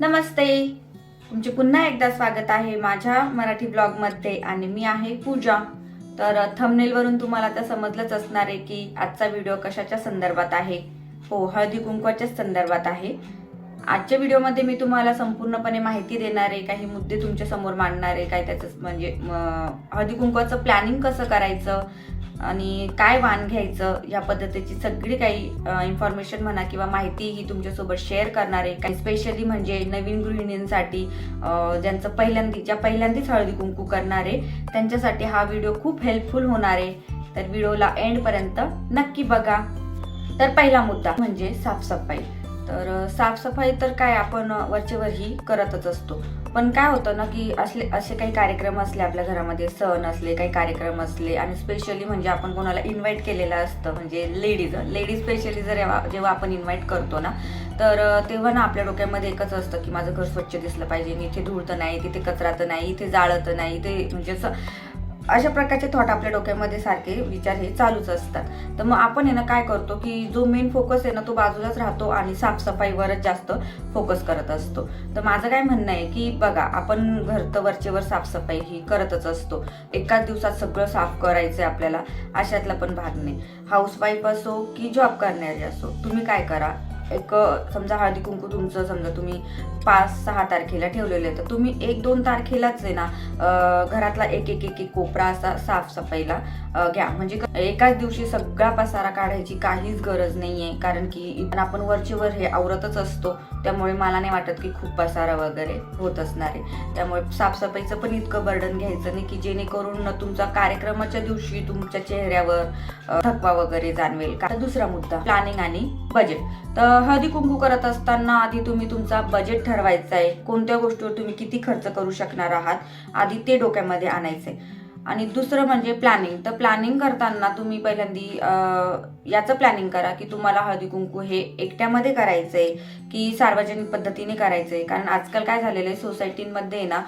नमस्ते. तुमचे पुन्हा एकदा स्वागत आहे माझ्या मराठी ब्लॉगमध्ये आणि मी आहे पूजा. तर थमनेलवरून तुम्हाला आता समजलंच असणार आहे की आजचा व्हिडिओ कशाच्या संदर्भात आहे? हो हळदी कुंकवाच्याच संदर्भात आहे. आजच्या व्हिडिओमध्ये मी तुम्हाला संपूर्णपणे माहिती देणार आहे काही मुद्दे तुमच्यासमोर मांडणार आहे काय त्याचं म्हणजे हळदी कुंकवाचं प्लॅनिंग कसं करायचं आणि काय वाण घ्यायचं या पद्धतीची सगळी काही इन्फॉर्मेशन म्हणा किंवा माहिती ही तुमच्यासोबत शेअर करणार आहे. काही स्पेशली म्हणजे नवीन गृहिणींसाठी ज्यांचं पहिल्यांदी ज्या पहिल्यांदीच हळदी कुंकू करणार आहे त्यांच्यासाठी हा व्हिडिओ खूप हेल्पफुल होणार आहे. तर व्हिडिओला एंडपर्यंत नक्की बघा. तर पहिला मुद्दा म्हणजे साफसफाई. तर साफसफाई तर काय आपण वरचेवर ही करतच असतो. पण काय होतं ना की असले असे काही कार्यक्रम असले आपल्या घरामध्ये सण असले काही कार्यक्रम असले आणि स्पेशली म्हणजे आपण कोणाला इन्व्हाइट केलेलं असतं म्हणजे लेडीज लेडीज स्पेशली जर जेव्हा जेव्हा आपण इन्व्हाइट करतो ना तर तेव्हा ना आपल्या डोक्यामध्ये एकच असतं की माझं घर स्वच्छ दिसलं पाहिजे इथे धूळ तर नाही तिथे कचरा तर नाही इथे जाळं तर नाही इथे म्हणजे असं अशा प्रकारचे थॉट आपल्या डोक्यामध्ये सारखे विचार हे चालूच असतात. तर मग आपण आहे ना काय करतो की जो मेन फोकस आहे ना तो बाजूलाच राहतो आणि साफसफाईवरच जास्त फोकस करत असतो. तर माझं काय म्हणणं आहे की बघा आपण घरतं वरचेवर साफसफाई ही करतच असतो. एकाच दिवसात सगळं साफ करायचं आहे आपल्याला अशातला पण भाग नाही. हाऊसवाईफ असो की जॉब करणारी असो तुम्ही काय करा? एक समजा हळदी कुंकू तुमचं समजा तुम्ही पाच सहा तारखेला ठेवलेलं आहे तर तुम्ही एक दोन तारखेलाच आहे ना घरातला एक एक एक एक कोपरा असा साफसफाईला घ्या. म्हणजे एकाच दिवशी सगळा पसारा काढायची काहीच गरज नाहीये कारण की आपण वरचे वर हे आवरतच असतो त्यामुळे मला नाही वाटत की खूप पसारा वगैरे होत असणार आहे. त्यामुळे साफसफाईचं पण इतकं बर्डन घ्यायचं नाही की जेणेकरून तुमचा कार्यक्रमाच्या दिवशी तुमच्या चेहऱ्यावर थकवा वगैरे जाणवेल. का दुसरा मुद्दा प्लॅनिंग आणि बजेट. तर हळदी कुंकू करत असताना आधी तुम्ही तुमचा बजेट ठरवायचा आहे. कोणत्या गोष्टीवर तुम्ही किती खर्च करू शकणार आहात? आधी ते डोक्यामध्ये आणायचं आहे आणि दुसरं म्हणजे प्लॅनिंग तर प्लॅनिंग करताना तुम्ही पहिल्यांदी याचं प्लॅनिंग करा की तुम्हाला हळदी कुंकू हे एकट्यामध्ये करायचं आहे की सार्वजनिक पद्धतीने करायचं आहे कारण आजकाल काय झालेलं आहे सोसायटीमध्ये ना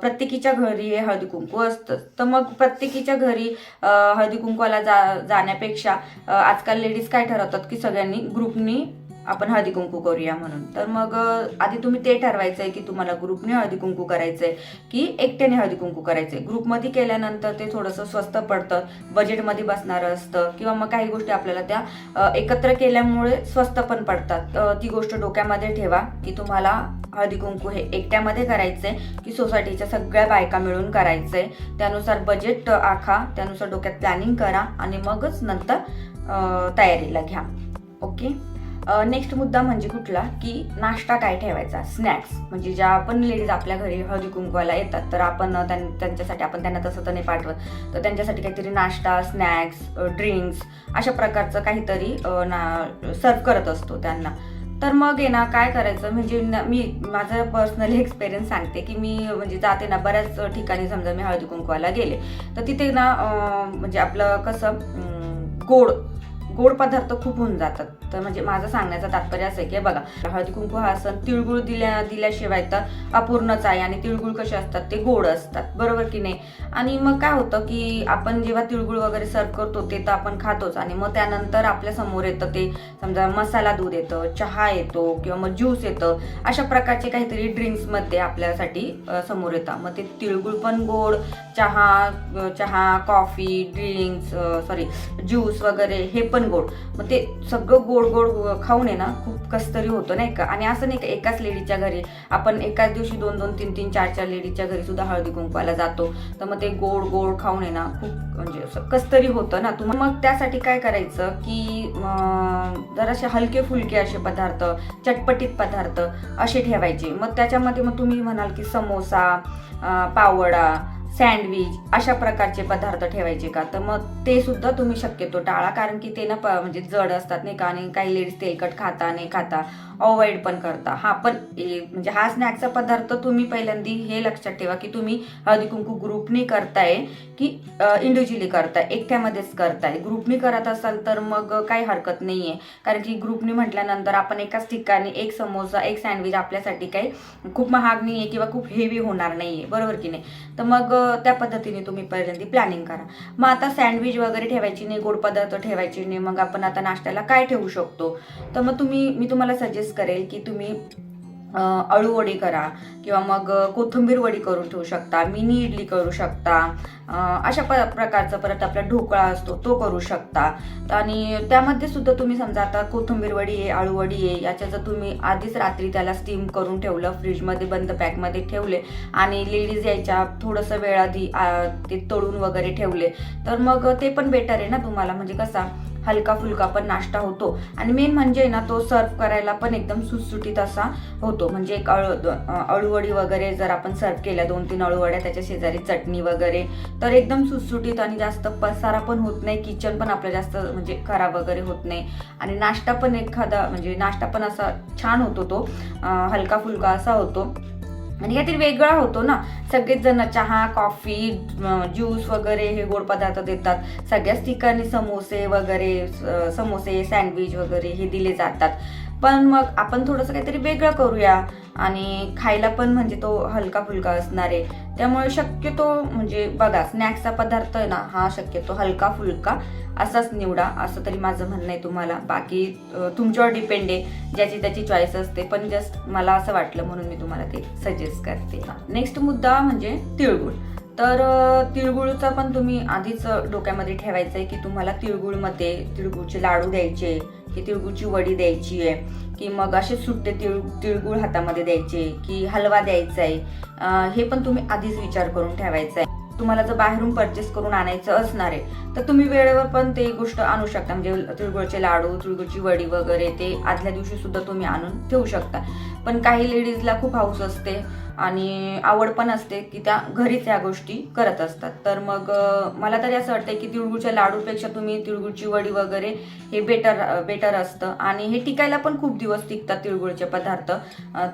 प्रत्येकीच्या घरी हे हळदी कुंकू असतं. तर मग प्रत्येकीच्या घरी हळदी कुंकूला जा जाण्यापेक्षा आजकाल लेडीज काय ठरवतात की सगळ्यांनी ग्रुपनी आपण हळदी कुंकू करूया म्हणून. तर मग आधी तुम्ही ते ठरवायचं आहे की तुम्हाला ग्रुपने हळदी कुंकू करायचंय की एकट्याने हळदी कुंकू करायचंय. ग्रुपमध्ये केल्यानंतर ते थोडंसं स्वस्त पडतं बजेटमध्ये बसणारं असतं किंवा मग काही गोष्टी आपल्याला त्या एकत्र केल्यामुळे स्वस्त पण पडतात. ती गोष्ट डोक्यामध्ये ठेवा की तुम्हाला हळदी कुंकू हे एकट्यामध्ये करायचंय की सोसायटीच्या सगळ्या बायका मिळून करायचंय. त्यानुसार बजेट आखा त्यानुसार डोक्यात प्लॅनिंग करा आणि मगच नंतर तयारीला घ्या. ओके नेक्स्ट मुद्दा म्हणजे कुठला की नाश्ता काय ठेवायचा? स्नॅक्स म्हणजे ज्या पण लेडीज आपल्या घरी हळदी कुंकवाला येतात तर आपण त्यां- त्यांच्यासाठी आपण त्यांना तसं तर नाही पाठवत. तर त्यांच्यासाठी काहीतरी नाश्ता स्नॅक्स ड्रिंक्स अशा प्रकारचं काहीतरी ना सर्व करत असतो त्यांना. तर मग आहे ना काय करायचं? म्हणजे न- मी माझं पर्सनली एक्सपिरियन्स सांगते की मी म्हणजे जाते ना बऱ्याच ठिकाणी समजा मी हळदी कुंकवाला गेले. तर तिथे ना म्हणजे आपलं कसं गोड गोड पदार्थ खूप होऊन जातात. तर म्हणजे माझं सांगण्याचं तात्पर्य असं आहे की बघा हळदी कुंकू हा सण तिळगुळ दिल्या दिल्याशिवाय तर अपूर्णच आहे आणि तिळगुळ कसे असतात ते गोड असतात. बरोबर की नाही? आणि मग काय होतं की आपण जेव्हा तिळगुळ वगैरे सर्व करतो ते तर आपण खातोच. आणि मग त्यानंतर आपल्यासमोर येतं ते समजा मसाला दूध येतं चहा येतो किंवा मग ज्यूस येतं अशा प्रकारचे काहीतरी ड्रिंक्समध्ये आपल्यासाठी समोर येतात. मग ते तिळगुळ पण गोड चहा चहा कॉफी ड्रिंक्स सॉरी ज्यूस वगैरे हे पण गोड. मग ते सगळं गोड गोड खाऊन आहे ना खूप कस्तरी होतं नाही का? आणि असं नाही का एकाच लेडीच्या घरी आपण एकाच दिवशी दोन दोन तीन तीन चार चार लेडीच्या घरी सुद्धा हळदी कुंकवाला जातो. तर मग ते गोड गोड खाऊन आहे ना खूप म्हणजे असं कस्तरी होतं ना. तुम्हाला मग त्यासाठी काय करायचं की जरासे हलके फुलके असे पदार्थ चटपटीत पदार्थ असे ठेवायचे. मग त्याच्यामध्ये मग तुम्ही म्हणाल की समोसा पावडा सँडविच अशा प्रकारचे पदार्थ ठेवायचे का? तर मग ते सुद्धा तुम्ही शक्यतो टाळा कारण की ते ना प- म्हणजे जड असतात नाही का? आणि काही लेडीज तेलकट खाता नाही खाता अवॉइड पण करता. हा पण ए- म्हणजे हा स्नॅक्सचा पदार्थ तुम्ही पहिल्यांदी हे लक्षात ठेवा की तुम्ही हळदी कुंकू ग्रुपनी करताय की इंडिव्हिज्युअली करताय एकट्यामध्येच करताय. ग्रुपनी करत असाल तर मग काही हरकत नाही आहे कारण की ग्रुपनी म्हटल्यानंतर आपण एकाच ठिकाणी एक समोसा एक सँडविच आपल्यासाठी काही खूप महाग नाही आहे किंवा खूप हेवी होणार नाही आहे बरोबर की नाही? तर मग त्या पद्धतीने तुम्ही पहिल्यांदा प्लॅनिंग करा. मग आता सँडविच वगैरे ठेवायची नाही गोड पदार्थ ठेवायचे नाही मग आपण आता नाश्त्याला काय ठेवू शकतो? तर मग तुम्ही मी तुम्हाला सजेस्ट करेल की तुम्ही अळू अळूवडी करा किंवा मग अं, कोथिंबीर वडी करून ठेवू शकता मिनी इडली करू शकता अशा प प्रकारचा परत आपला ढोकळा असतो तो करू शकता. आणि त्यामध्ये सुद्धा तुम्ही समजा आता कोथिंबीर वडी आहे आळूवडी आहे याच्या जर तुम्ही आधीच रात्री त्याला स्टीम करून ठेवलं फ्रीजमध्ये बंद पॅकमध्ये ठेवले आणि लेडीज यायच्या थोडंसं वेळ आधी ते तळून वगैरे ठेवले तर मग ते पण बेटर आहे ना तुम्हाला. म्हणजे कसा हलका फुलका पण नाश्ता होतो. आणि मेन म्हणजे ना तो सर्व करायला पण एकदम सुटसुटीत असा होतो. म्हणजे एक अळू अळूवडी वगैरे जर आपण सर्व केल्या दोन तीन अळूवड्या त्याच्या शेजारी चटणी वगैरे तर एकदम सुटसुटीत आणि जास्त पसारा पण होत नाही. किचन पण आपलं जास्त म्हणजे खराब वगैरे होत नाही. आणि नाश्ता पण एखादा म्हणजे नाश्ता पण असा छान होतो तो. हलका फुलका असा होतो. आणि काहीतरी वेगळा होतो ना. सगळेच जण चहा कॉफी ज्यूस वगैरे हे गोड पदार्थ देतात. सगळ्याच ठिकाणी समोसे वगैरे समोसे सँडविच वगैरे हे दिले जातात. पण मग आपण थोडंसं काहीतरी वेगळं करूया. आणि खायला पण म्हणजे तो हलका फुलका असणार आहे. त्यामुळे शक्यतो म्हणजे बघा स्नॅक्सचा पदार्थ आहे ना हा शक्यतो हलका फुलका असाच निवडा. असं तरी माझं म्हणणं आहे तुम्हाला. बाकी तुमच्यावर डिपेंड आहे. ज्याची त्याची चॉईस असते. पण जस्ट मला असं वाटलं म्हणून मी तुम्हाला ते सजेस्ट करते. नेक्स्ट मुद्दा म्हणजे तिळगुळ. तर तिळगुळचा पण तुम्ही आधीच डोक्यामध्ये ठेवायचं आहे की तुम्हाला तिळगुळमध्ये तिळगुळचे लाडू द्यायचे. की तिळगुळची वडी द्यायची आहे की मग असे सुट्टे तिळ तिळगुळ हातामध्ये द्यायचे की हलवा द्यायचा आहे हे पण तुम्ही आधीच विचार करून ठेवायचा आहे तुम्हाला जर बाहेरून परचेस करून आणायचं असणार आहे तर तुम्ही वेळेवर पण ते गोष्ट आणू शकता. म्हणजे तिळगुळचे लाडू तिळगुळची वडी वगैरे ते आदल्या दिवशी सुद्धा तुम्ही आणून ठेवू शकता. पण काही लेडीजला खूप हाऊस असते आणि आवड पण असते की त्या घरीच या गोष्टी करत असतात. तर मग मला तरी असं वाटतं की तिळगुळच्या लाडूपेक्षा तुम्ही तिळगुळची वडी वगैरे हे बेटर बेटर असतं. आणि हे टिकायला पण खूप दिवस टिकतात तिळगुळचे पदार्थ.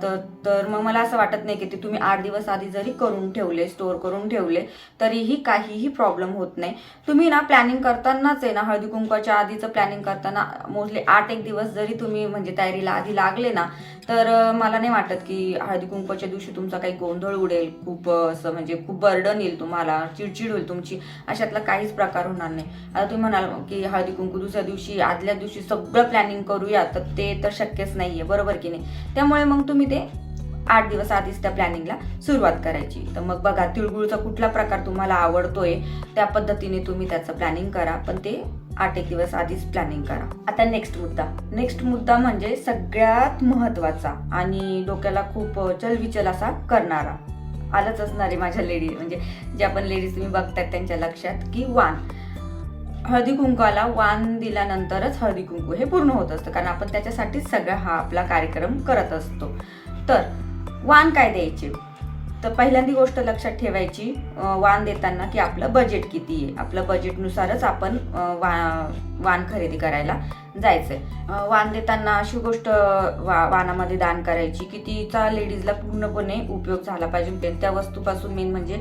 तर तर मग मला असं वाटत नाही की ते तुम्ही आठ दिवस आधी जरी करून ठेवले स्टोअर करून ठेवले तरीही काहीही प्रॉब्लेम होत नाही. तुम्ही ना प्लॅनिंग करतानाच आहे ना हळदी कुंकवाच्या आधीचं प्लॅनिंग करताना मोस्टली आठ एक दिवस जरी तुम्ही म्हणजे तयारीला आधी लागले ना तर मला नाही वाटत की हळदी कुंकवाच्या दिवशी तुमचा काही गोंधळ उडेल खूप असं म्हणजे खूप बर्डन येईल तुम्हाला चिडचिड होईल तुमची अशातला काहीच प्रकार होणार नाही. आता तुम्ही म्हणाल की हळदी कुंकू दुसऱ्या दिवशी आदल्या दिवशी सगळं प्लॅनिंग करूया तर ते तर शक्यच नाहीये बरोबर की नाही? त्यामुळे मग तुम्ही ते आठ दिवस आधीच त्या प्लॅनिंगला सुरुवात करायची. तर मग बघा तिळगुळचा कुठला प्रकार तुम्हाला आवडतोय त्या पद्धतीने तुम्ही त्याचं प्लॅनिंग करा. पण ते आठ एक दिवस आधीच प्लॅनिंग करा. आता नेक्स्ट मुद्दा. नेक्स्ट मुद्दा म्हणजे सगळ्यात महत्त्वाचा आणि डोक्याला खूप चलविचल असा करणारा. आलंच असणारे माझ्या लेडीज म्हणजे ज्या पण लेडीज तुम्ही बघतात त्यांच्या लक्षात की वाण हळदी कुंकवाला वाण दिल्यानंतरच हळदी कुंकू हे पूर्ण होत असतं. कारण आपण त्याच्यासाठीच सगळा हा आपला कार्यक्रम करत असतो. तर वाण काय द्यायचे? तर पहिल्यांदी गोष्ट लक्षात ठेवायची वाण देताना की आपलं बजेट किती आहे? आपलं बजेटनुसारच आपण वा वाण खरेदी करायला जायचंय. वाण देताना अशी गोष्ट वा वाणामध्ये दान करायची की तिचा लेडीजला पूर्णपणे उपयोग झाला पाहिजे. त्या वस्तूपासून मेन म्हणजे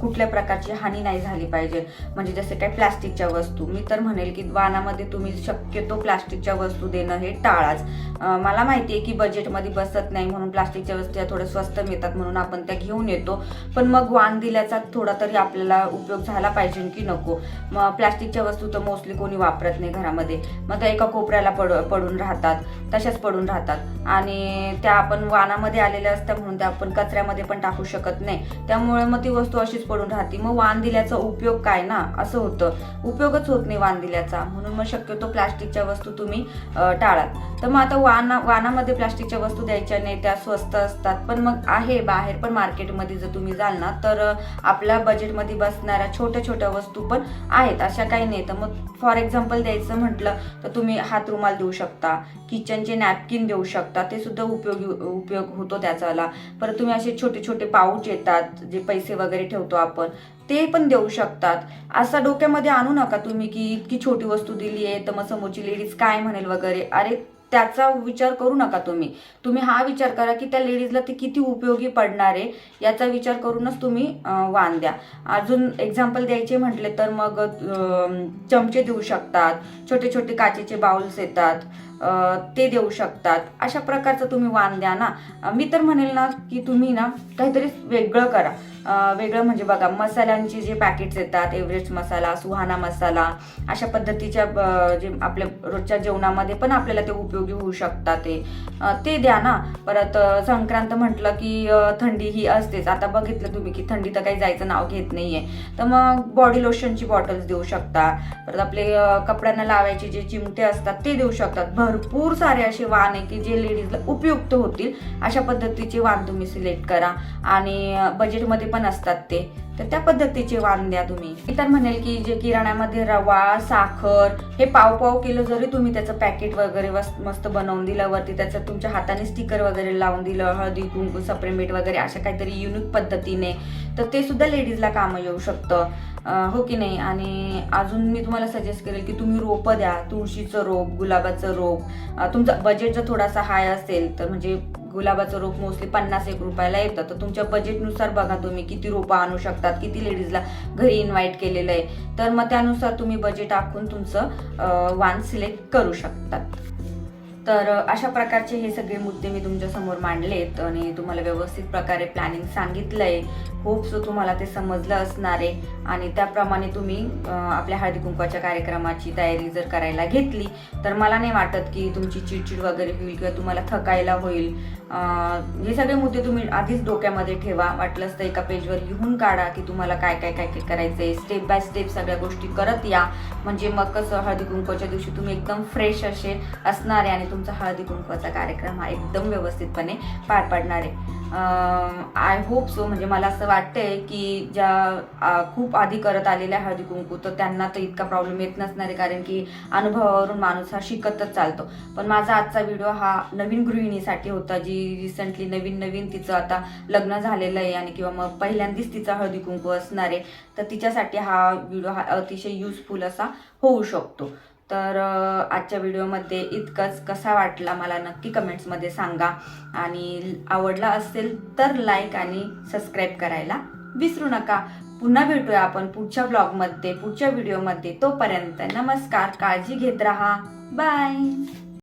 कुठल्या प्रकारची हानी नाही झाली पाहिजे. म्हणजे जसे काही प्लास्टिकच्या वस्तू. मी तर म्हणेल की वाणामध्ये तुम्ही शक्यतो प्लास्टिकच्या वस्तू देणं हे टाळाच. मला माहिती आहे की बजेटमध्ये बसत नाही म्हणून प्लास्टिकच्या वस्तू या थोड्या स्वस्त मिळतात म्हणून आपण त्या घेऊन येतो. पण मग वाण दिल्याचा थोडा तरी आपल्याला उपयोग झाला पाहिजे की नको. मग प्लास्टिकच्या वस्तू तर मोस्टली कोणी वापरत नाही घरामध्ये. मग त्या एका कोपऱ्याला पड पडून राहतात तशाच पडून राहतात. आणि त्या आपण वानामध्ये आलेल्या असतात म्हणून त्या आपण कचऱ्यामध्ये पण टाकू शकत नाही. त्यामुळे मग ती वस्तू अशीच पडून राहते. मग वाण दिल्याचा उपयोग काय ना? असं होतं. उपयोगच होत नाही वाण दिल्याचा. म्हणून मग शक्यतो प्लास्टिकच्या वस्तू तुम्ही टाळात तर मग आता वाना वानामध्ये प्लास्टिकच्या वस्तू द्यायच्या नाही त्या स्वस्त असतात. पण मग आहे बाहेर पण मार्केटमध्ये जर तुम्ही जाल ना तर आपल्या बजेटमध्ये बसणाऱ्या छोट्या छोट्या वस्तू पण आहेत. अशा काही नाही. तर मग फॉर एक्झाम्पल द्यायचं म्हटलं तर तुम्ही हात रुमाल देऊ शकता किचनचे नॅपकिन देऊ शकता ते सुद्धा उपयोगी उपयोग होतो त्याचाला परत तुम्ही असे छोटे छोटे पाऊच येतात जे पैसे वगैरे ठेवतो आपण ते पण देऊ शकतात. असं डोक्यामध्ये आणू नका तुम्ही की इतकी छोटी वस्तू दिली आहे तर मग समोरची लेडीज काय म्हणेल वगैरे. अरे त्याचा विचार करू नका तुम्ही. तुम्ही हा विचार करा की त्या लेडीजला ते किती उपयोगी पडणार आहे याचा विचार करूनच तुम्ही वाण द्या. अजून एक्झाम्पल द्यायचे म्हटले तर मग अं, चमचे देऊ शकतात छोटे छोटे काचेचे बाउल्स येतात ते देऊ शकतात. अशा प्रकारचं तुम्ही वाण द्या ना. मी तर म्हणेल ना की तुम्ही ना काहीतरी वेगळं करा. वेगळं म्हणजे बघा मसाल्यांचे जे पॅकेट्स येतात एव्हरेस्ट मसाला सुहाना मसाला अशा पद्धतीच्या जे आपल्या रोजच्या जेवणामध्ये पण आपल्याला ते उपयोगी होऊ शकतात ते. ते द्या ना. परत संक्रांत म्हटलं की थंडी ही असतेच. आता बघितलं तुम्ही की थंडी तर काही जायचं नाव घेत नाहीये. तर मग बॉडी लोशनची बॉटल्स देऊ शकता. परत आपले कपड्यांना लावायचे जे चिमटे असतात ते देऊ शकतात. भरपूर सारे असे वाण आहे की जे लेडीजला उपयुक्त होतील. अशा पद्धतीचे वाण तुम्ही सिलेक्ट करा. आणि बजेटमध्ये पण असतात ते. तर त्या पद्धतीचे वाण द्या तुम्ही. मी तर म्हणेल की जे किराण्यामध्ये रवा साखर हे पाव पाव किलो जरी तुम्ही त्याचं पॅकेट वगैरे मस्त बनवून दिलं वरती त्याचं तुमच्या हाताने स्टिकर वगैरे लावून दिलं हळदी कुंकू सप्रेमेट वगैरे अशा काहीतरी युनिक पद्धतीने तर ते सुद्धा लेडीजला कामं येऊ शकतं. हो की नाही? आणि अजून मी तुम्हाला सजेस्ट करेल की तुम्ही रोपं द्या. तुळशीचं रोप गुलाबाचं रोप. तुमचं बजेट जर थोडासा हाय असेल तर म्हणजे गुलाबाचं रोप मोस्टली पन्नास एक रुपयाला येतं. तर तुमच्या बजेटनुसार बघा तुम्ही किती रोपं आणू शकतात किती लेडीजला घरी इन्व्हाइट केलेलं आहे. तर मग त्यानुसार तुम्ही बजेट आखून तुमचं वान वाण सिलेक्ट करू शकतात. तर अशा प्रकारचे हे सगळे मुद्दे मी तुमच्यासमोर मांडलेत आणि तुम्हाला व्यवस्थित प्रकारे प्लॅनिंग सांगितलंय. होप सो तुम्हाला ते समजलं असणार आहे आणि त्याप्रमाणे तुम्ही आपल्या हळदी कुंकवाच्या कार्यक्रमाची तयारी जर करायला घेतली तर मला नाही वाटत की तुमची चिडचिड वगैरे होईल किंवा तुम्हाला थकायला होईल. हे सगळे मुद्दे तुम्ही आधीच डोक्यामध्ये ठेवा. वाटलंच तर एका पेजवर लिहून काढा की तुम्हाला काय काय काय काय करायचं आहे स्टेप बाय स्टेप सगळ्या गोष्टी करत या. म्हणजे मग कसं हळदी कुंकवाच्या दिवशी तुम्ही एकदम फ्रेश असे असणार आहे आणि तुमचा हळदी कुंकवाचा कार्यक्रम हा एकदम व्यवस्थितपणे पार पडणार आहे. आय होप सो म्हणजे मला असं वाटतंय की ज्या खूप आधी करत आलेल्या हळदी कुंकू तर त्यांना तर इतका प्रॉब्लेम येत नसणार आहे कारण की अनुभवावरून माणूस हा शिकतच चालतो. पण माझा आजचा व्हिडिओ हा नवीन गृहिणीसाठी होता जी रिसेंटली नवीन नवीन तिचं आता लग्न झालेलं आहे आणि किंवा मग पहिल्यांदाच तिचा हळदी कुंकू असणार आहे तर तिच्यासाठी हा व्हिडिओ हा अतिशय युजफुल असा होऊ शकतो. तर आजच्या व्हिडिओमध्ये इतकंच. कसा वाटला मला नक्की कमेंट्समध्ये सांगा. आणि आवडला असेल तर लाईक आणि सबस्क्राईब करायला विसरू नका. पुन्हा भेटूया आपण पुढच्या ब्लॉगमध्ये पुढच्या व्हिडिओमध्ये. तोपर्यंत नमस्कार काळजी घेत राहा. बाय.